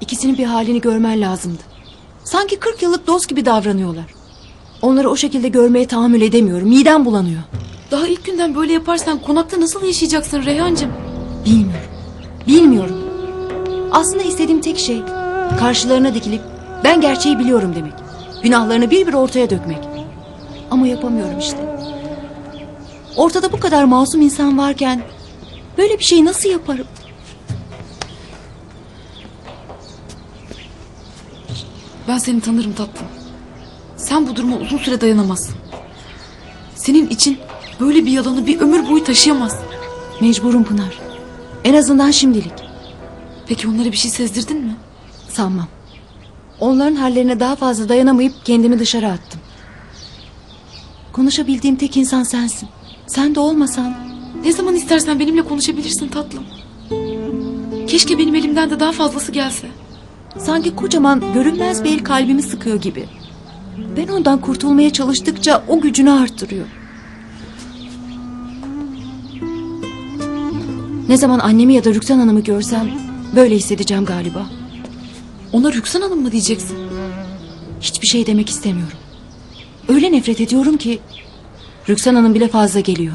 İkisinin bir halini görmen lazımdı. Sanki 40 yıllık dost gibi davranıyorlar. Onları o şekilde görmeye tahammül edemiyorum. Midem bulanıyor. Daha ilk günden böyle yaparsan konakta nasıl yaşayacaksın Reyhancığım? Bilmiyorum. Bilmiyorum. Aslında istediğim tek şey karşılarına dikilip ben gerçeği biliyorum demek. Günahlarını bir bir ortaya dökmek. Ama yapamıyorum işte. Ortada bu kadar masum insan varken böyle bir şeyi nasıl yaparım? Ben seni tanırım tatlım. Sen bu duruma uzun süre dayanamazsın. Senin için böyle bir yalanı bir ömür boyu taşıyamaz. Mecburum Pınar. En azından şimdilik. Peki onlara bir şey sezdirdin mi? Sanmam. Onların hallerine daha fazla dayanamayıp kendimi dışarı attım. Konuşabildiğim tek insan sensin. Sen de olmasan Ne zaman istersen benimle konuşabilirsin tatlım. Keşke benim elimden de daha fazlası gelse. Sanki kocaman görünmez bir kalbimi sıkıyor gibi. Ben ondan kurtulmaya çalıştıkça o gücünü arttırıyor. Ne zaman annemi ya da Rüksan Hanım'ı görsem böyle hissedeceğim galiba. Ona Rüksan Hanım mı diyeceksin? Hiçbir şey demek istemiyorum. Öyle nefret ediyorum ki Rüksan Hanım bile fazla geliyor.